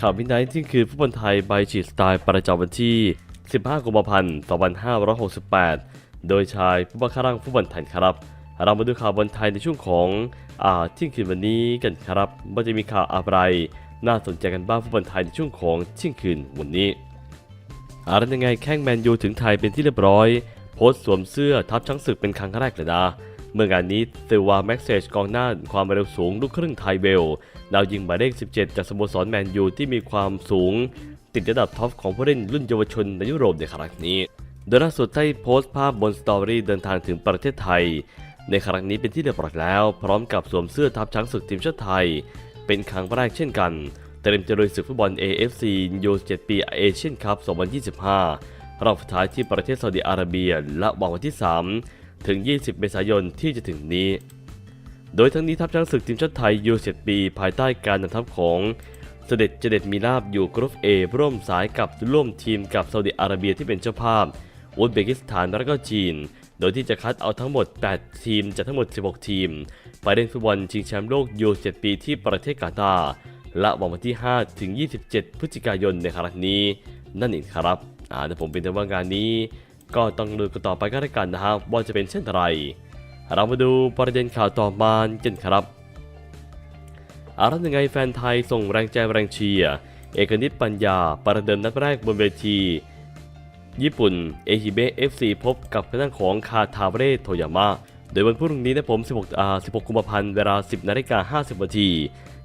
ข่าวมินไนท์ที่คือฟุตบอลไทยใบฉีดสไตล์ประจำวันที่ 15 กุมภาพันธ์ 2568 โดยชายผู้บังคับร่างฟุตบอลไทยครับ เรามาดูข่าวบอลไทยในช่วงของอ่าที่คืนวันนี้กันครับว่าจะมีข่าวอะไร น่าสนใจกันบ้างฟุตบอลไทยในช่วงของเที่ยงคืนวันนี้อะไรยังไงแข้งแมนยูถึงไทยเป็นที่เรียบร้อย โพสต์สวมเสื้อทับช้างศึกเป็นครั้งแรกเลยนะ มื่องานนี้ซิวาแม็กเซจกองหน้าความเร็วสูงลูกครึ่งไทยเวลดาวยิงหมายเลข 17 จากสโมสรแมนยูที่มีความสูง ติดระดับท็อปของผู้เล่นรุ่นเยาวชนในยุโรปในครั้งนี้ โดยล่าสุดได้โพสต์ภาพบนสตอรี่เดินทางถึงประเทศไทย ในครั้งนี้เป็นที่เรียบร้อยแล้ว พร้อมกับสวมเสื้อทับช้างศึกทีมชาติไทย เป็นครั้งแรกเช่นกันเตรียมจะลุยศึกฟุตบอล AFC ยู7ปีเอเชียนคัพ 2025 รอบสุดท้ายที่ประเทศซาอุดิอาระเบียและวันที่ 3 ถึง 20 เมษายนที่จะถึงนี้ โดยทั้งนี้ทัพช้างศึกทีมชาติไทยยู17ปี ภายใต้การนำทัพของเสด็จเจเด็ดมีลาบอยู่กรุ๊ป A ร่วมสายกับร่วมทีมกับซาอุดิอาระเบียที่เป็นเจ้าภาพ อุซเบกิสถานและก็จีน โดยที่จะคัดเอาทั้งหมด 8 ทีมจากทั้งหมด 16 ทีม ไปเล่นฟุตบอลชิงแชมป์โลกยู17ปีที่ประเทศกาตาร์และวันที่ 5 ถึง 27 พฤศจิกายนในครั้งนี้ นั่นเองครับอ่าแต่ผมเป็นแต่ว่างานนี้ ก็ต้องดูกันต่อไปก็แล้วกันนะครับว่าจะเป็นเช่นไร เรามาดูประเด็นข่าวต่อมากันครับอารัยังไงแฟนไทยส่งแรงใจแรงเชียร์เอกนิตปัญญาประเดิมนัดแรกบนเวที ญี่ปุ่นเอฮิเบะ FC พบกับทางด้านของคาทาเรโทยามะโดยวันพรุ่งนี้นะผม 16อ่า16 กุมภาพันธ์เวลา 10นาฬิกา50นาที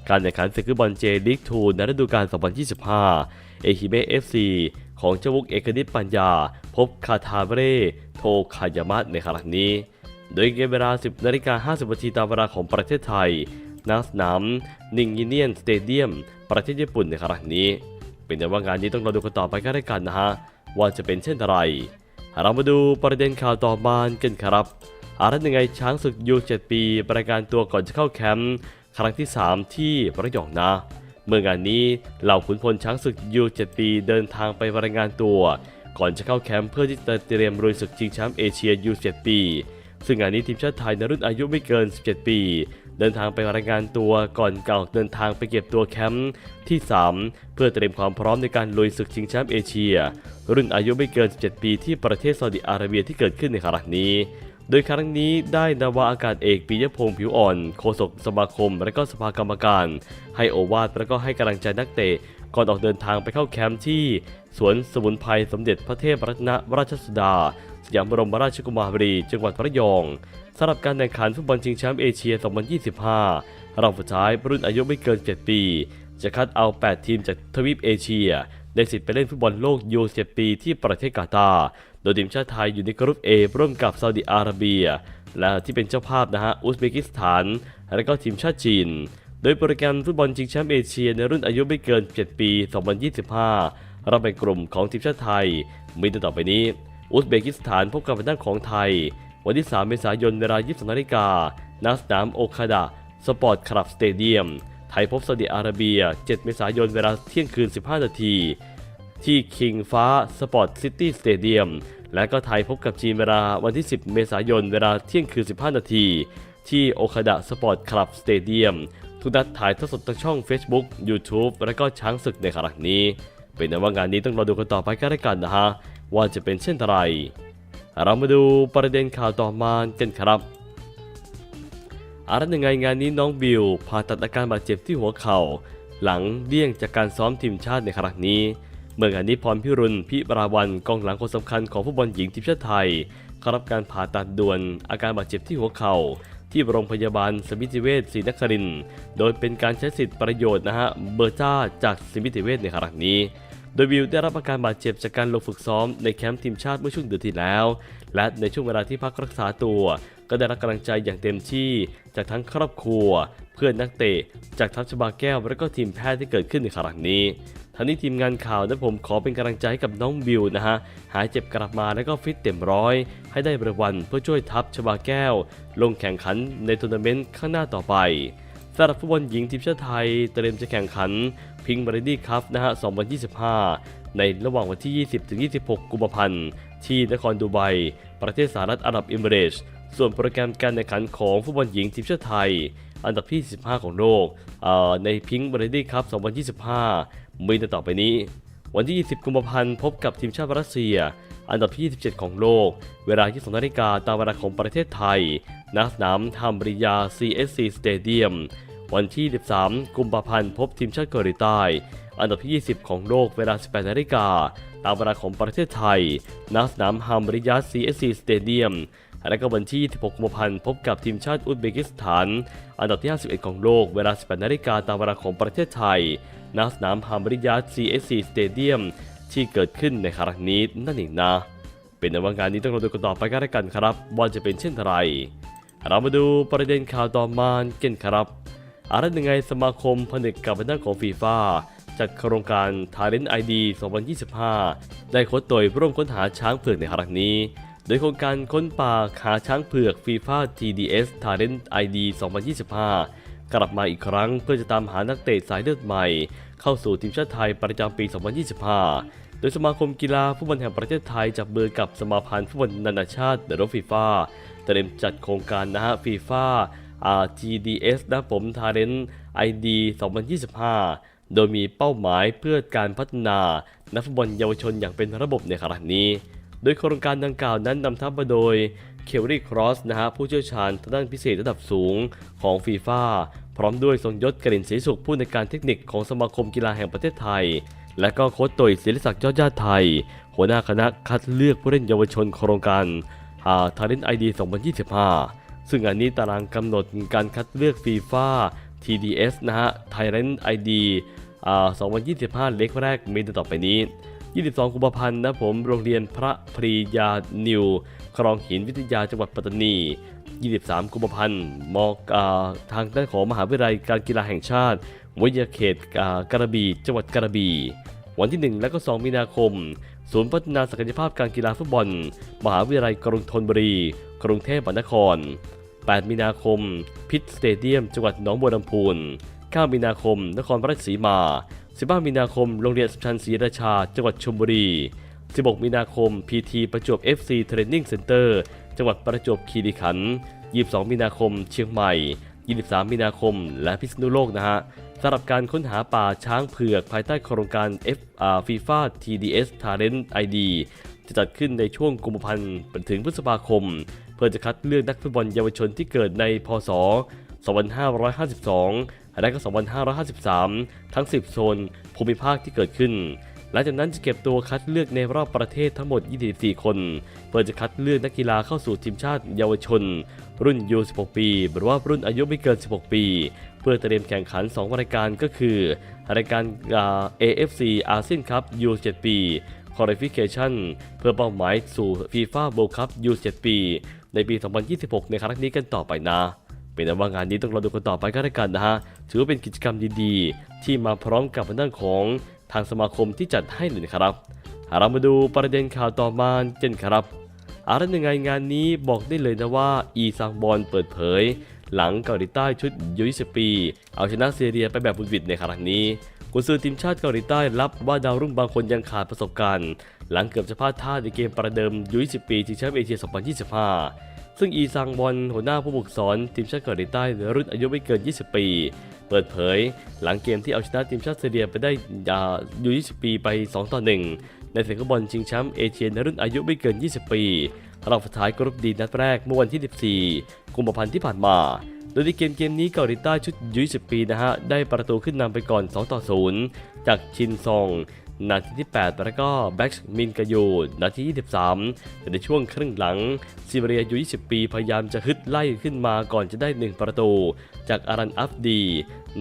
การแข่งขันศึกฟุตบอลเจลีกทูในฤดูกาล2025 เอฮิเบะ FC ของเจ้าวุกเอกนิตปัญญา พบคาทาวเรโทคายามะในครั้งนี้ โดยเกมเวลา 10นาฬิกา50นาทีตามเวลาของประเทศไทยณสนามนิงยิเนียนสเตเดียม ประเทศญี่ปุ่นในครั้งนี้ เป็นแต่ว่างานนี้ต้องรอดูกันต่อไปก็ได้กันนะฮะ ว่าจะเป็นเช่นไร เรามาดูประเด็นข่าวต่อมากันครับอารัตยังไงช้างศึกยู7ปี ประการตัวก่อนจะเข้าแคมป์ครั้งที่ 3 ที่ระยองนะ เมื่องานนี้เหล่าขุนพลช้างศึกยู7ปีเดินทางไปรายงานตัว ก่อนจะเข้าแคมป์เพื่อที่จะเตรียมลุยศึกชิงแชมป์เอเชียยู7ปีซึ่งงานนี้ทีมชาติไทยในรุ่นอายุไม่เกิน 17 ปี เดินทางไปรายงานตัวก่อนเก่าเดินทางไปเก็บตัวแคมป์ที่ 3 เพื่อเตรียมความพร้อมในการลุยศึกชิงแชมป์เอเชีย รุ่นอายุไม่เกิน 17 ปีที่ประเทศซาอุดิอาระเบียที่เกิดขึ้นในครั้งนี้ โดยครั้งนี้ได้นาวาอากาศเอกปิยพงษ์ผิวอ่อนโฆษกสมาคม และก็สภากรรมการ ให้โอวาทและก็ให้กำลังใจนักเตะก่อนออกเดินทางไปเข้าแคมป์ที่สวนสมุนไพรสมเด็จพระเทพรัตนราชสุดา สยามบรมราชกุมารี จังหวัดระยองสำหรับการแข่งขันฟุตบอลชิงแชมป์เอเชีย 2025 รอบสุดท้ายรุ่นอายุไม่เกิน 7 ปี จะคัดเอา 8 ทีมจากทวีปเอเชีย ได้สิทธิ์ไปเล่นฟุตบอลโลกยู7ปีที่ประเทศกาตาร์ โดยทีมชาติไทยอยู่ในกรุ๊ป A ร่วมกับซาอุดิอาระเบีย และที่เป็นเจ้าภาพนะฮะอุซเบกิสถาน และก็ทีมชาติจีน โดยโปรแกรมฟุตบอลชิงแชมป์เอเชียในรุ่นอายุไม่เกิน 7 ปี 2025 เราเป็นกลุ่มของทีมชาติไทย มีดังต่อไปนี้ อุซเบกิสถานพบกับทางด้านของไทย วันที่ 3 เมษายนเวลา 22นาฬิกาณสนามโอคาดะสปอร์ตคลับสเตเดียม ไทยพบซาอุดิอาระเบีย 7 เมษายนเวลาเที่ยงคืน 15 นาที ที่คิงฟ้าสปอร์ตซิตี้สเตเดียมและก็ไทยพบกับจีนเวลาวันที่ 10 เมษายนเวลาเที่ยงคืน 15 นาที ที่โอคาดะสปอร์ตคลับสเตเดียมทุกนัดถ่ายทอดสดทางช่อง Facebook YouTube และก็ช้างศึกในครั้งนี้ เป็นแต่ว่างานนี้ต้องรอดูกันต่อไปก็แล้วกันนะฮะ ว่าจะเป็นเช่นไร เรามาดูประเด็นข่าวต่อมากันครับอารัตยังไงงานนี้น้องบิวผ่าตัดอาการบาดเจ็บที่หัวเข่า หลังเลี่ยงจากการซ้อมทีมชาติในครั้งนี้ เมื่องานนี้พรพิรุณพิปราวันกองหลังคนสำคัญของฟุตบอลหญิงทีมชาติไทยเข้ารับการผ่าตัดด่วนอาการบาดเจ็บที่หัวเข่าที่โรงพยาบาลสมิติเวชศรีนคริน โดยเป็นการใช้สิทธิประโยชน์นะฮะเบอร์จ้าจากสมิติเวชในครั้งนี้ โดยวิวได้รับอาการบาดเจ็บจากการลงฝึกซ้อมในแคมป์ทีมชาติเมื่อช่วงเดือนที่แล้ว และในช่วงเวลาที่พักรักษาตัว ก็ได้รับกำลังใจอย่างเต็มที่ จากทั้งครอบครัว เพื่อนนักเตะ จากทัพชบาแก้วและก็ทีมแพทย์ที่เกิดขึ้นในครั้งนี้ ทั้งนี้ทีมงานข่าวและผมขอเป็นกำลังใจให้กับน้องบิวนะฮะ หายเจ็บกลับมาแล้วก็ฟิตเต็มร้อย ให้ได้รางวัลเพื่อช่วยทัพชบาแก้ว ลงแข่งขันในทัวร์นาเมนต์ข้างหน้าต่อไปสำหรับฟุตบอลหญิงทีมชาติไทยเตรียมจะแข่งขันพิงบริดี้คัพนะฮะ 2025 ในระหว่างวันที่ 20ถึง26 กุมภาพันธ์ ที่นครดูไบ ประเทศสหรัฐอาหรับเอมิเรตส์ส่วนโปรแกรมการแข่งขันของฟุตบอลหญิงทีมชาติไทย อันดับที่ 15 ของโลกในพิงบริดี้คัพ 2025 มีดังต่อไปนี้ วันที่ 20 กุมภาพันธ์พบกับทีมชาติรัสเซีย อันดับที่ 27 ของโลก เวลา22นาฬิกาตามเวลาของประเทศไทยณสนามฮัมบริยา CSC Stadium วันที่ 13 กุมภาพันธ์พบทีมชาติเกาหลีใต้ อันดับที่ 20 ของโลกเวลา 18นาฬิกาตามเวลาของประเทศไทยณสนามฮัมบริยา CSC Stadium และก็วันที่ 16 กุมภาพันธ์ พบกับทีมชาติอุซเบกิสถาน อันดับที่ 51 ของโลก เวลา 18 นาฬิกาตามเวลาของประเทศไทยณสนามฮัมบริยา CSC Stadium ที่เกิดขึ้นในครั้งนี้นั่นเองนะ เป็นในว่างานนี้ต้องรอดูกันต่อไปกันแล้วกันครับ ว่าจะเป็นเช่นไรเรามาดูประเด็นข่าวต่อมากันครับอะไรยังไงสมาคมผนึกกับด้านของฟีฟ่าจัดโครงการ Talent ID 2025 ได้โค้ดโดยร่วมค้นหาช้างเผือกในครั้งนี้ โดยโครงการค้นป่าหาช้างเผือก FIFA TDS Talent ID 2025 กลับมาอีกครั้งเพื่อจะตามหานักเตะสายเลือดใหม่ เข้าสู่ทีมชาติไทยประจำปี 2025 โดยสมาคมกีฬาฟุตบอลแห่งประเทศไทยจับมือกับสมาพันธ์ฟุตบอลนานาชาติหรือฟีฟ่าเตรียมจัดโครงการนะฮะฟีฟ่า RTDS นะผม Talent ID 2025 โดยมีเป้าหมายเพื่อการพัฒนานักฟุตบอลเยาวชนอย่างเป็นระบบในครั้งนี้ โดยโครงการดังกล่าวนั้นนำทัพมาโดยเคลรี่ครอสนะฮะผู้เชี่ยวชาญทางด้านพิเศษระดับสูงของฟีฟ่าพร้อมด้วยทรงยศกลิ่นศรีสุขผู้ในการเทคนิคของสมาคมกีฬาแห่งประเทศไทย และก็โค้ชตุยศิริศักดิ์ยอดญาติไทย หัวหน้าคณะคัดเลือกผู้เล่นเยาวชนโครงการอ่า Talent ID 2025 ซึ่งอันนี้ตารางกำหนดการคัดเลือกฟีฟ่า TDS นะฮะ Talent ID อ่า2025 เล็กแรกมีดังต่อไปนี้ 22 กุมภาพันธ์นะผม โรงเรียนพระพรียานิว คลองหินวิทยาจังหวัดปัตตานี 23 กุมภาพันธ์ มอ่าทางด้านของมหาวิทยาลัยการกีฬาแห่งชาติ วิทยาเขตอ่ากระบี่ จังหวัดกระบี่ วันที่ 1 และก็ 2 มีนาคม ศูนย์พัฒนาศักยภาพการกีฬาฟุตบอล มหาวิทยาลัยกรุงธนบุรี กรุงเทพมหานคร 8 มีนาคม พิษสเตเดียม จังหวัดหนองบัวลำพูน 9 มีนาคม นครราชสีมา 15 มีนาคม โรงเรียนสัมชัญศรีราชา จังหวัดชลบุรี 16 มีนาคม PT ประจวบ FC Training Center จังหวัดประจวบคีรีขันธ์22 มีนาคม เชียงใหม่ 23 มีนาคม และพิษณุโลกนะฮะสำหรับการค้นหาป่าช้างเผือกภายใต้โครงการ F อ่า FIFA TDS Talent ID จะจัดขึ้นในช่วงกุมภาพันธ์ถึงพฤษภาคม เพื่อจะคัดเลือกนักฟุตบอลเยาวชนที่เกิดในพศ 2552 และก็ 2553 ทั้ง 10 โซนภูมิภาคที่เกิดขึ้น หลังจากนั้นจะเก็บตัวคัดเลือกในรอบประเทศทั้งหมด 24 คน เพื่อจะคัดเลือกนักกีฬาเข้าสู่ทีมชาติเยาวชน รุ่น U16 ปี หรือว่ารุ่นอายุไม่เกิน 16 ปี เพื่อเตรียมแข่งขัน 2 รายการก็คือ รายการ AFC อาเซียนคัพ U7 ปี Qualification เพื่อเป้าหมายสู่ FIFA World Cup U7 ปี ในปี 2026 ในครั้งนี้กันต่อไปนะ เป็นแต่ว่างานนี้ต้องรอดูกันต่อไปก็แล้วกันนะฮะ ถือว่าเป็นกิจกรรมดีๆ ที่มาพร้อมกับทางด้านของทางสมาคมที่จัดให้เลยนะครับ เรามาดูประเด็นข่าวต่อมาเจนครับอะไรยังไงงานนี้บอกได้เลยนะว่าอีซังบอลเปิดเผย หลังเกาหลีใต้ชุดยู20ปี เอาชนะซีเรียไปแบบบุดวิดในครั้งนี้กุนซือทีมชาติเกาหลีใต้รับว่าดาวรุ่งบางคนยังขาดประสบการณ์ หลังเกือบจะพลาดท่าในเกมประเดิมยู20ปีชิงแชมป์เอเชีย 2025 ซึ่งอีซังบอลหัวหน้าผู้ฝึกสอนทีมชาติเกาหลีใต้รุ่นอายุไม่เกิน 20 ปี เปิดเผย หลังเกมที่เอาชนะทีมชาติเซเรียไปได้ยู20 ปีไป 2 ต่อ 1 ในศึกฟุตบอลชิงแชมป์เอเชียในรุ่นอายุไม่เกิน 20 ปีรอบสุดท้ายกรุ๊ปดีนัดแรกเมื่อวันที่ 14 กุมภาพันธ์ที่ผ่านมา โดยในเกมเกมนี้เกาหลีใต้ชุดยู20 ปีนะฮะ ได้ประตูขึ้นนำไปก่อน 2 ต่อ 0 จากชินซอง นาทีที่ 8 แล้วก็แบ็กมินกายูนาทีที่23 แต่ในช่วงครึ่งหลังซีเรียอายู20 ปี พยายามจะฮึดไล่ขึ้นมาก่อนจะได้ 1 ประตู จากอารันอัฟดี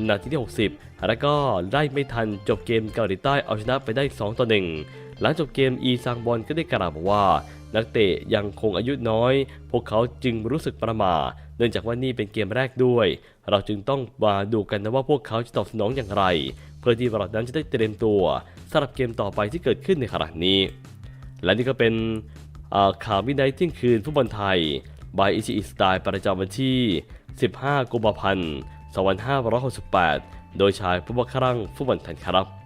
นาทีที่ 60 แล้วก็ได้ไม่ทันจบเกมเกาหลีใต้เอาชนะไปได้ 2 ต่อ 1 หลังจบเกมอีซางบอลก็ได้กล่าวบอกว่านักเตะยังคงอายุน้อย พวกเขาจึงรู้สึกประหม่า เนื่องจากว่านี่เป็นเกมแรกด้วย เราจึงต้องมาดูกันนะว่าพวกเขาจะตอบสนองอย่างไร เพื่อที่เรานั้นจะได้เตรียมตัว สำหรับเกมต่อไปที่เกิดขึ้นในขณะนี้ และนี่ก็เป็นข่าววินัยเที่ยงคืนฟุตบอลไทยบายอิชิอิสไตล์ประจำวันที่ 15 กุมภาพันธ์ 2568 โดยชายผู้บังคับฟุตบอลไทยครับ